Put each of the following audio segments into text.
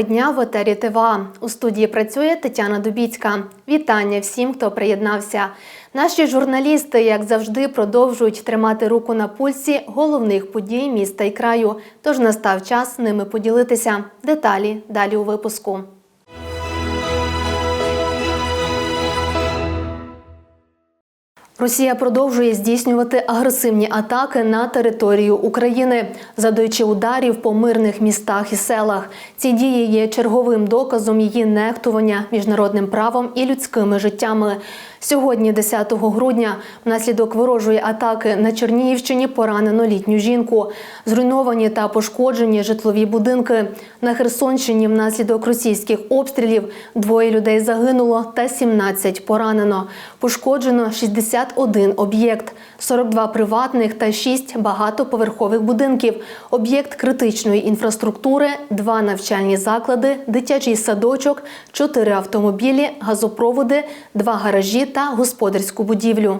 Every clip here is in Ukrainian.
Теми дня в етері ТВА. У студії працює Тетяна Дубіцька. Вітання всім, хто приєднався. Наші журналісти, як завжди, продовжують тримати руку на пульсі головних подій міста і краю. Тож настав час ними поділитися. Деталі далі у випуску. Росія продовжує здійснювати агресивні атаки на територію України, задаючи ударів по мирних містах і селах. Ці дії є черговим доказом її нехтування міжнародним правом і людськими життями. Сьогодні, 10 грудня, внаслідок ворожої атаки на Чернігівщині поранено літню жінку. Зруйновані та пошкоджені житлові будинки. На Херсонщині внаслідок російських обстрілів двоє людей загинуло та 17 поранено. Пошкоджено 61 об'єкт, 42 приватних та 6 багатоповерхових будинків, об'єкт критичної інфраструктури, два навчальні заклади, дитячий садочок, 4 автомобілі, газопроводи, два гаражі та господарську будівлю.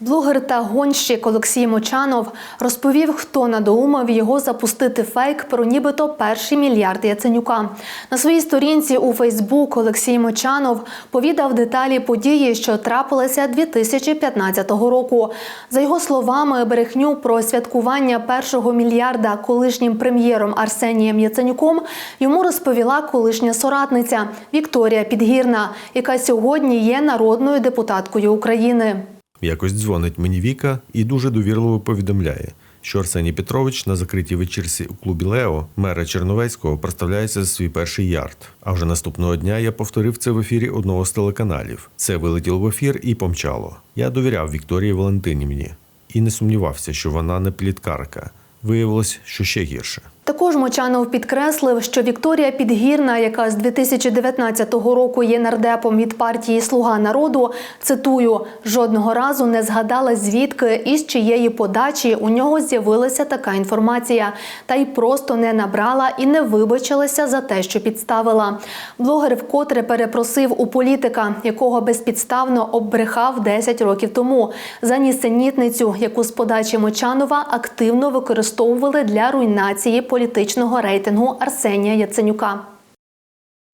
Блогер та гонщик Олексій Мочанов розповів, хто надоумав його запустити фейк про нібито перший мільярд Яценюка. На своїй сторінці у Фейсбук Олексій Мочанов повідав деталі події, що трапилися 2015 року. За його словами, брехню про святкування першого мільярда колишнім прем'єром Арсенієм Яценюком йому розповіла колишня соратниця Вікторія Підгірна, яка сьогодні є народною депутаткою України. Якось дзвонить мені Віка і дуже довірливо повідомляє, що Арсеній Петрович на закритій вечірці у клубі Лео, мера Черновецького, проставляється за свій перший ярд. А вже наступного дня я повторив це в ефірі одного з телеканалів. Це вилетіло в ефір і помчало. Я довіряв Вікторії Валентинівні і не сумнівався, що вона не пліткарка. Виявилось, що ще гірше. Також Мочанов підкреслив, що Вікторія Підгірна, яка з 2019 року є нардепом від партії Слуга народу, цитую, жодного разу не згадала звідки і з чиєї подачі у нього з'явилася така інформація, та й просто не набрала і не вибачилася за те, що підставила. Блогер вкотре перепросив у політика, якого безпідставно оббрехав 10 років тому, за нісенітницю, яку з подачі Мочанова активно використовували для руйнації політичного рейтингу Арсенія Яценюка.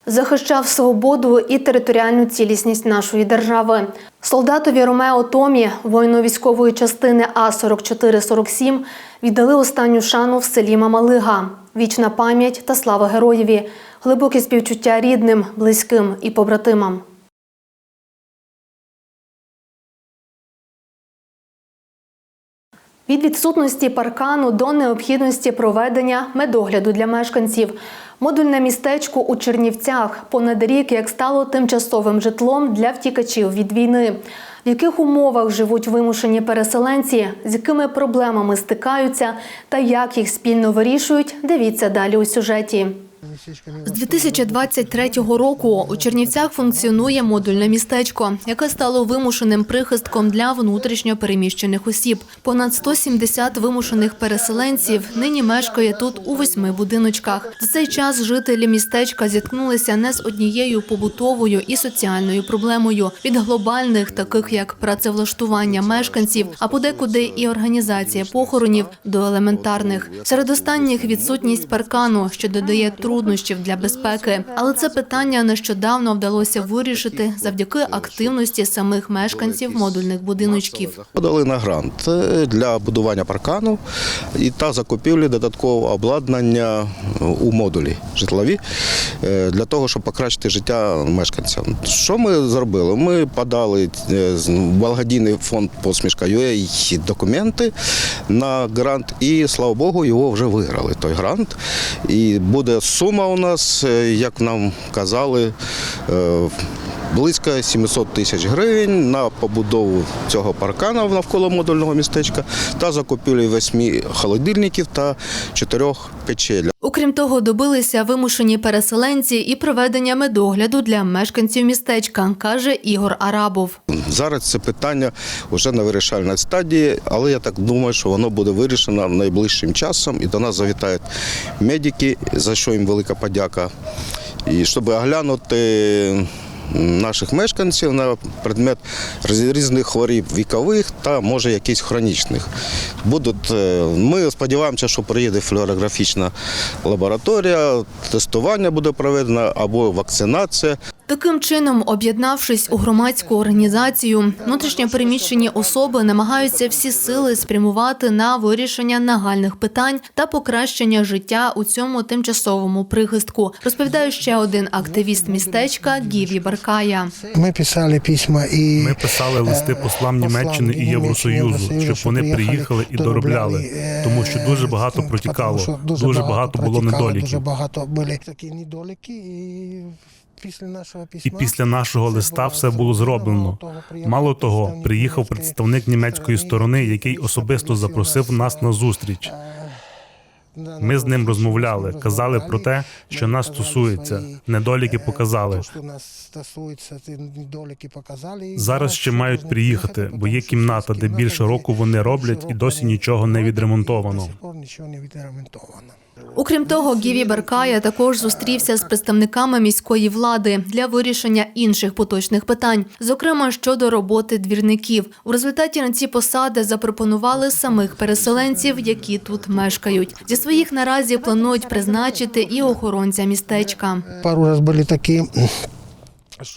Захищав свободу і територіальну цілісність нашої держави. Солдатові Ромео Томі, воїну військової частини А 4447 віддали останню шану в селі Мамалига. Вічна пам'ять та слава героєві, глибоке співчуття рідним, близьким і побратимам. Від відсутності паркану до необхідності проведення медогляду для мешканців. Модульне містечко у Чернівцях понад рік як стало тимчасовим житлом для втікачів від війни. В яких умовах живуть вимушені переселенці, з якими проблемами стикаються та як їх спільно вирішують, дивіться далі у сюжеті. З 2023 року у Чернівцях функціонує модульне містечко, яке стало вимушеним прихистком для внутрішньо переміщених осіб. Понад 170 вимушених переселенців нині мешкає тут у восьми будиночках. За цей час жителі містечка зіткнулися не з однією побутовою і соціальною проблемою від глобальних, таких як працевлаштування мешканців, а подекуди і організація похоронів до елементарних. Серед останніх відсутність паркану, що додає труднощів для безпеки. Але це питання нещодавно вдалося вирішити завдяки активності самих мешканців модульних будиночків. Подали на грант е, для будування паркану і та закупівлі додаткового обладнання у модулі житлові е, для того, щоб покращити життя мешканцям. Що ми зробили? Ми подали е, в благодійний фонд посмішка UA документи на грант, і слава Богу, його вже виграли. Той грант. І буде сума у нас, е, як нам казали. Близько 700 тисяч гривень на побудову цього паркана навколо модульного містечка та закупівлю восьми холодильників та чотирьох печель. Окрім того, добилися вимушені переселенці і проведення медогляду для мешканців містечка, каже Ігор Арабов. Зараз це питання вже на вирішальній стадії, але я так думаю, що воно буде вирішено найближчим часом. І до нас завітають медики, за що їм велика подяка. І щоб оглянути наших мешканців на предмет різних хворіб вікових та може якісь хронічних. Будуть, е, ми сподіваємося, що приїде флюорографічна лабораторія, тестування буде проведено або вакцинація. Таким чином, об'єднавшись у громадську організацію, внутрішньо переміщені особи намагаються всі сили спрямувати на вирішення нагальних питань та покращення життя у цьому тимчасовому прихистку. Розповідає ще один активіст містечка Гіві Баркая. Ми писали письма і Ми писали листи послам Німеччини і Євросоюзу, щоб вони приїхали і доробляли, тому що дуже багато протікало, дуже багато було Дуже недоліків. багато були такі недоліки, і І письма після нашого листа все було зроблено. Мало того, приїхав представник німецької сторони, який особисто запросив нас на зустріч. Ми з ним розмовляли, казали про те, що нас стосується. Недоліки показали. Зараз ще мають приїхати, бо є кімната, де більше року вони роблять, і досі нічого не відремонтовано. Окрім того, Гіві Баркая також зустрівся з представниками міської влади для вирішення інших поточних питань, зокрема щодо роботи двірників. У результаті на ці посади запропонували самих переселенців, які тут мешкають. Зі своїх наразі планують призначити і охоронця містечка. Пару раз були такі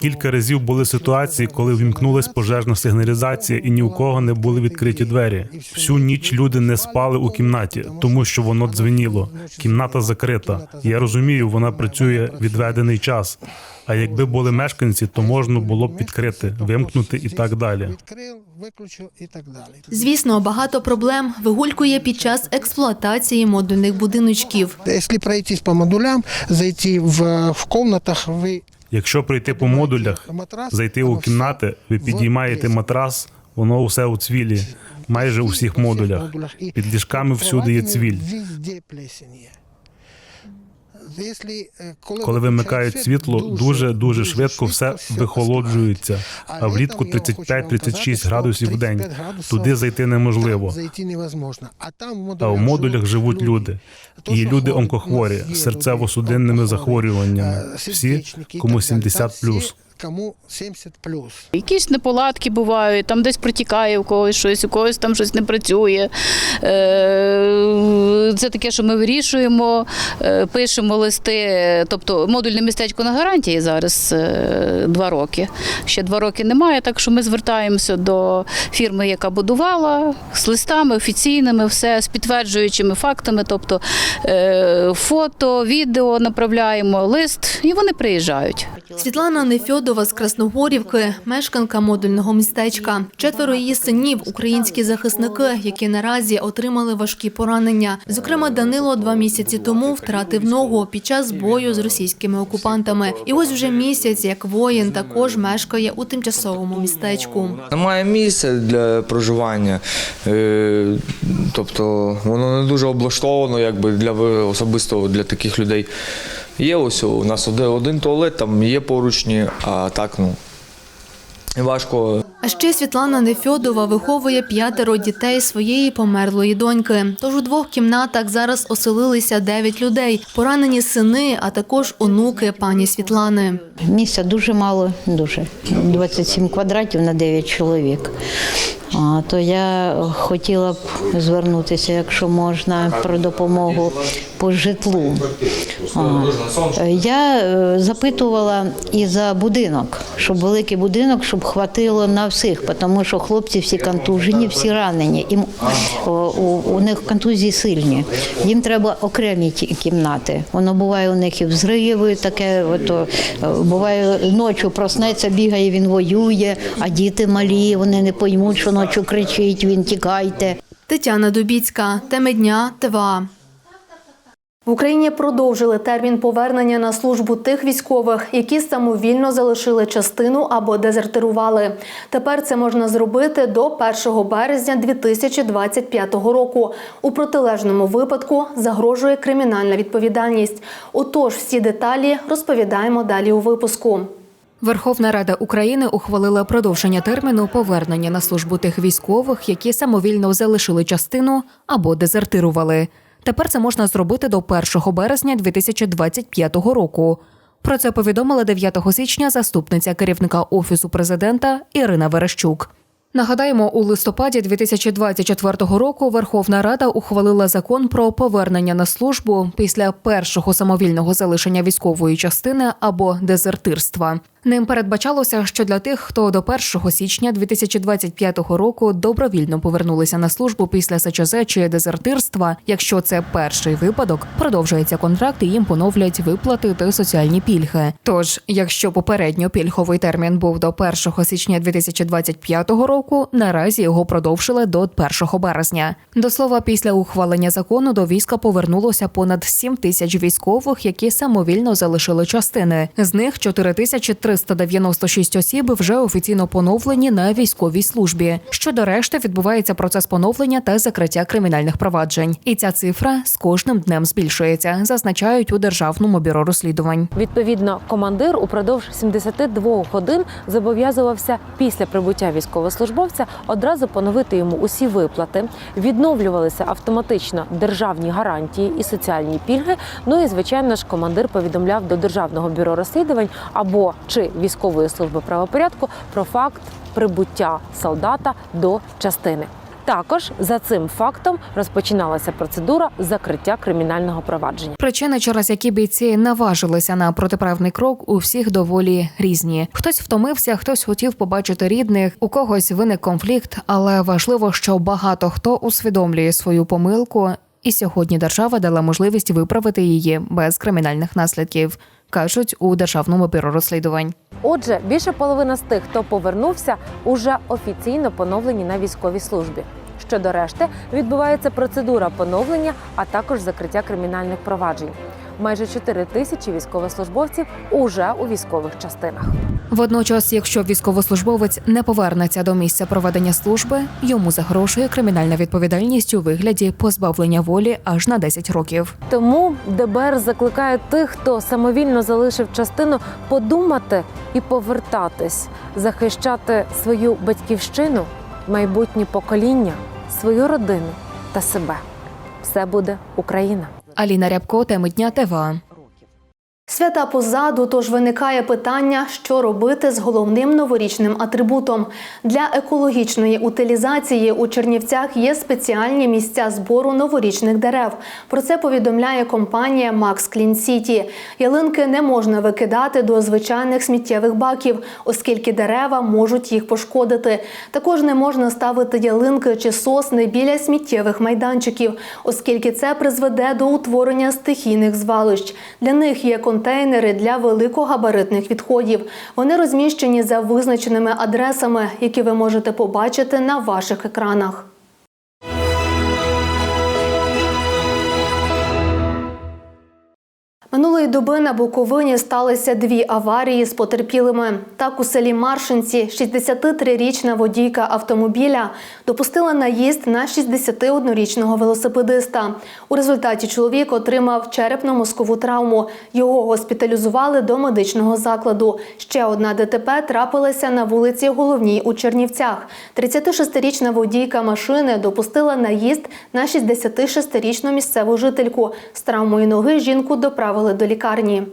Кілька разів були ситуації, коли вімкнулась пожежна сигналізація, і ні у кого не були відкриті двері. Всю ніч люди не спали у кімнаті, тому що воно дзвеніло. Кімната закрита. Я розумію, вона працює відведений час. А якби були мешканці, то можна було б відкрити, вимкнути і так далі. відкрив, виключив і так далі. Звісно, багато проблем вигулькує під час експлуатації модульних будиночків. Якщо пройтись по модулям, зайти в, в комнатах, ви Якщо прийти по модулях, зайти у кімнати, ви підіймаєте матрас, воно усе у цвілі, майже у всіх модулях. Під ліжками всюди є цвіль. Везде плесень є. Якщо, е, Коли вимикають світло, дуже дуже швидко все вихолоджується. А влітку 35-36 градусів в день. Туди зайти неможливо. А в модулях живуть люди. І люди онкохворі серцево-судинними захворюваннями. Всі, кому 70 плюс. Кому 70 плюс. Якісь неполадки бувають, там десь протікає у когось щось, у когось там щось не працює. Е, Це таке, що ми вирішуємо, е, пишемо листи. Тобто модульне містечко на гарантії зараз е, два роки. Ще два роки немає, так що ми звертаємося до фірми, яка будувала, з листами офіційними, все з підтверджуючими фактами, тобто фото, відео направляємо, лист, і вони приїжджають. Світлана Нефьодова з Красногорівки, мешканка модульного містечка. Четверо її синів – українські захисники, які наразі отримали важкі поранення. Зокрема, Данило два місяці тому втратив ногу під час бою з російськими окупантами. І ось вже місяць, як воїн, також мешкає у тимчасовому містечку. Немає місця для проживання, е, тобто воно не дуже облаштовано, якби для особисто для таких людей. Є ось у нас один, один туалет, там є поручні, а так ну важко А ще Світлана Нефьодова виховує п'ятеро дітей своєї померлої доньки. Тож у двох кімнатах зараз оселилися дев'ять людей, поранені сини, а також онуки пані Світлани. Місця дуже мало, дуже 27 квадратів на 9 чоловік. То я хотіла б звернутися, якщо можна, про допомогу по житлу. Я е, запитувала і за будинок, щоб великий будинок, щоб хватило на всіх, тому що хлопці всі контужені, всі ранені. Їм, у, них контузії сильні. Їм треба окремі кімнати. Воно буває у них і взриви, таке, ото, е, буває ночі проснеться, бігає, він воює, а діти малі, вони не поймуть, що ночі кричить, він тікайте. Тетяна Дубіцька, теми дня, ТВА. В Україні продовжили термін повернення на службу тих військових, які самовільно залишили частину або дезертирували. Тепер це можна зробити до 1 березня 2025 року. У протилежному випадку загрожує кримінальна відповідальність. Отож, всі деталі розповідаємо далі у випуску. Верховна Рада України ухвалила продовження терміну повернення на службу тих військових, які самовільно залишили частину або дезертирували. Тепер це можна зробити до 1 березня 2025 року. Про це повідомила 9 січня заступниця керівника офісу президента Ірина Верещук. Нагадаємо, у листопаді 2024 року Верховна Рада ухвалила закон про повернення на службу після першого самовільного залишення військової частини або дезертирства. Ним передбачалося, що для тих, хто до 1 січня 2025 року добровільно повернулися на службу після СЧЗ чи дезертирства, якщо це перший випадок, продовжується контракт і їм поновлять виплати та соціальні пільги. Тож, якщо попередньо пільговий термін був до 1 січня 2025 року, наразі його продовжили до 1 березня. До слова, після ухвалення закону до війська повернулося понад 7 тисяч військових, які самовільно залишили частини. З них 4396 осіб вже офіційно поновлені на військовій службі. Щодо решти відбувається процес поновлення та закриття кримінальних проваджень. І ця цифра з кожним днем збільшується, зазначають у державному бюро розслідувань. Відповідно, командир упродовж 72 годин зобов'язувався після прибуття військовослужбовця одразу поновити йому усі виплати. Відновлювалися автоматично державні гарантії і соціальні пільги. Ну і звичайно ж, командир повідомляв до державного бюро розслідувань або чи військової служби правопорядку про факт прибуття солдата до частини. Також за цим фактом розпочиналася процедура закриття кримінального провадження. Причини, через які бійці наважилися на протиправний крок, у всіх доволі різні. Хтось втомився, хтось хотів побачити рідних, у когось виник конфлікт, але важливо, що багато хто усвідомлює свою помилку, і сьогодні держава дала можливість виправити її без кримінальних наслідків, кажуть у державному бюро розслідувань. Отже, більше половина з тих, хто повернувся, уже офіційно поновлені на військовій службі. Щодо решти, відбувається процедура поновлення, а також закриття кримінальних проваджень. Майже 4 тисячі військовослужбовців уже у військових частинах. Водночас, якщо військовослужбовець не повернеться до місця проведення служби, йому загрожує кримінальна відповідальність у вигляді позбавлення волі аж на 10 років. Тому ДБР закликає тих, хто самовільно залишив частину, подумати і повертатись, захищати свою батьківщину, майбутнє покоління, свою родину та себе. Все буде Україна. Аліна Рябко, теми дня ТВА. Свята позаду, тож виникає питання, що робити з головним новорічним атрибутом. Для екологічної утилізації у Чернівцях є спеціальні місця збору новорічних дерев. Про це повідомляє компанія Max Clean City. Ялинки не можна викидати до звичайних сміттєвих баків, оскільки дерева можуть їх пошкодити. Також не можна ставити ялинки чи сосни біля сміттєвих майданчиків, оскільки це призведе до утворення стихійних звалищ. Для них є контейнери для великогабаритних відходів. Вони розміщені за визначеними адресами, які ви можете побачити на ваших екранах. Минулої доби на Буковині сталися дві аварії з потерпілими. Так у селі Маршинці 63-річна водійка автомобіля допустила наїзд на 61-річного велосипедиста. У результаті чоловік отримав черепно-мозкову травму. Його госпіталізували до медичного закладу. Ще одна ДТП трапилася на вулиці Головній у Чернівцях. 36-річна водійка машини допустила наїзд на 66-річну місцеву жительку. З травмою ноги жінку доправили до лікарні.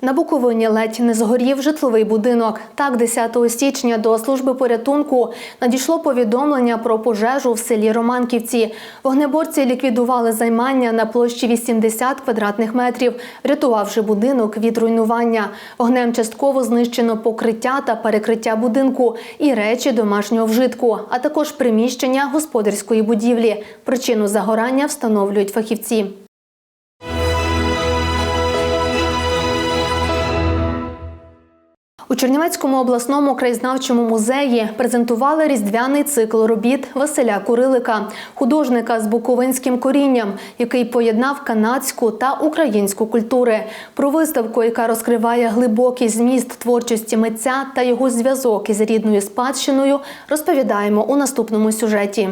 На Буковині ледь не згорів житловий будинок. Так, 10 січня до служби порятунку надійшло повідомлення про пожежу в селі Романківці. Вогнеборці ліквідували займання на площі 80 квадратних метрів, врятувавши будинок від руйнування. Вогнем частково знищено покриття та перекриття будинку і речі домашнього вжитку, а також приміщення господарської будівлі. Причину загорання встановлюють фахівці. У Чернівецькому обласному краєзнавчому музеї презентували різдвяний цикл робіт Василя Курилика, художника з буковинським корінням, який поєднав канадську та українську культури. Про виставку, яка розкриває глибокий зміст творчості митця та його зв'язок із рідною спадщиною, розповідаємо у наступному сюжеті.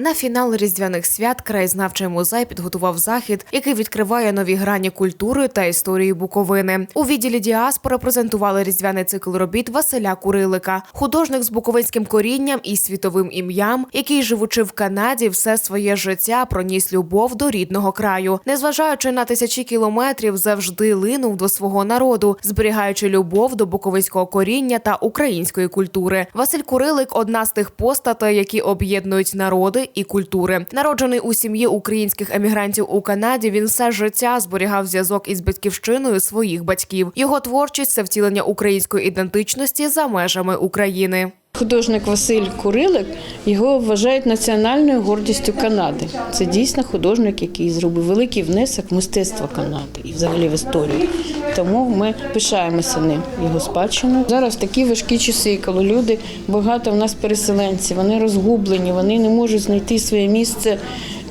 На фінал різдвяних свят краєзнавчий музей підготував захід, який відкриває нові грані культури та історії Буковини. У відділі діаспори презентували різдвяний цикл робіт Василя Курилика, художник з буковинським корінням і світовим ім'ям, який, живучи в Канаді, все своє життя проніс любов до рідного краю, незважаючи на тисячі кілометрів, завжди линув до свого народу, зберігаючи любов до буковинського коріння та української культури. Василь Курилик одна з тих постатей, які об'єднують народи і культури. Народжений у сім'ї українських емігрантів у Канаді, він все життя зберігав зв'язок із батьківщиною своїх батьків. Його творчість це втілення української ідентичності за межами України. Художник Василь Курилик його вважають національною гордістю Канади. Це дійсно художник, який зробив великий внесок в мистецтво Канади і взагалі в історію. Тому ми пишаємося ним, його спадщиною. Зараз такі важкі часи, коли люди багато в нас переселенці, вони розгублені, вони не можуть знайти своє місце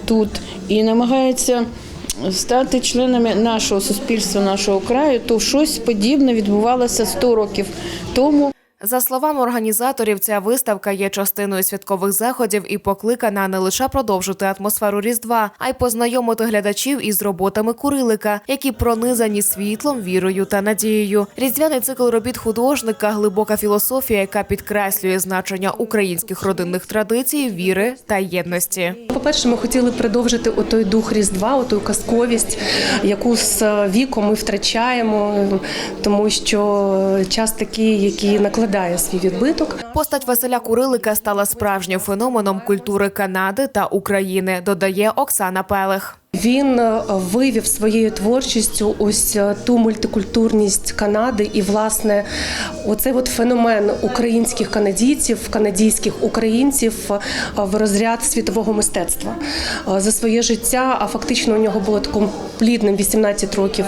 тут і намагаються. Стати членами нашого суспільства, нашого краю, то щось подібне відбувалося 100 років тому. За словами організаторів, ця виставка є частиною святкових заходів і покликана не лише продовжити атмосферу Різдва, а й познайомити глядачів із роботами Курилика, які пронизані світлом, вірою та надією. Різдвяний цикл робіт художника глибока філософія, яка підкреслює значення українських родинних традицій, віри та єдності. По-перше, ми хотіли продовжити отой дух Різдва, оту казковість, яку з віком ми втрачаємо, тому що час такий, який накладає свій відбиток. Постать Василя Курилика стала справжнім феноменом культури Канади та України, додає Оксана Пелех. Він е, вивів своєю творчістю ось е, ту мультикультурність Канади і, власне, оцей от феномен українських канадійців, канадійських українців е, в розряд світового мистецтва. За своє життя, а фактично у нього було таким плідним 18 років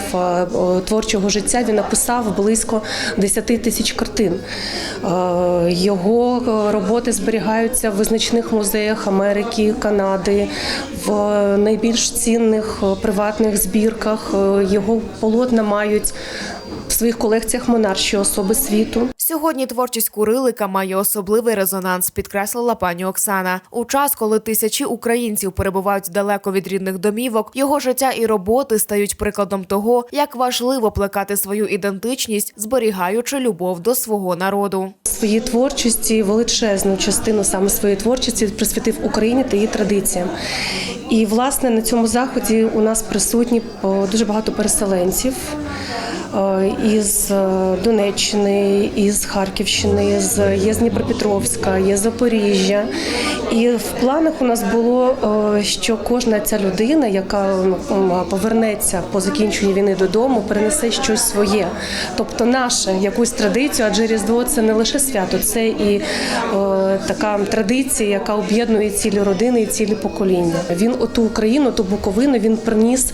творчого життя. Він написав близько 10 тисяч картин. Його роботи зберігаються в визначних музеях Америки, Канади, в найбільш цінних е, приватних збірках. Е, Його полотна мають в своїх колекціях монарші особи світу. Сьогодні творчість Курилика має особливий резонанс, підкреслила пані Оксана. У час, коли тисячі українців перебувають далеко від рідних домівок, його життя і роботи стають прикладом того, як важливо плекати свою ідентичність, зберігаючи любов до свого народу. Своїй творчості величезну частину саме своєї творчості присвятив Україні та її традиціям. І власне на цьому заході у нас присутні дуже багато переселенців е, із е, Донеччини, із Харківщини, з є з Дніпропетровська, є з Запоріжжя. І в планах у нас було, е, що кожна ця людина, яка повернеться по закінченню війни додому, перенесе щось своє, тобто наше якусь традицію, адже Різдво це не лише свято, це і е, така традиція, яка об'єднує цілі родини і цілі покоління. Він оту Україну, ту Буковину він приніс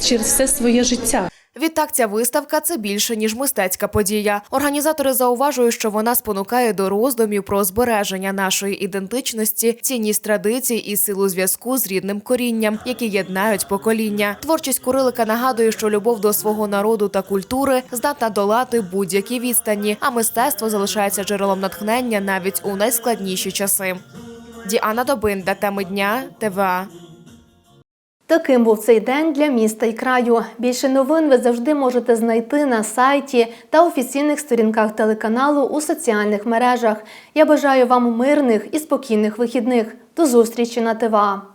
через все своє життя. Відтак, ця виставка це більше ніж мистецька подія. Організатори зауважують, що вона спонукає до роздумів про збереження нашої ідентичності, цінність традицій і силу зв'язку з рідним корінням, які єднають покоління. Творчість Курилика нагадує, що любов до свого народу та культури здатна долати будь-які відстані, а мистецтво залишається джерелом натхнення навіть у найскладніші часи. Діана Добинда, теми дня, ТВА. Таким був цей день для міста і краю. Більше новин ви завжди можете знайти на сайті та офіційних сторінках телеканалу у соціальних мережах. Я бажаю вам мирних і спокійних вихідних. До зустрічі на ТВА.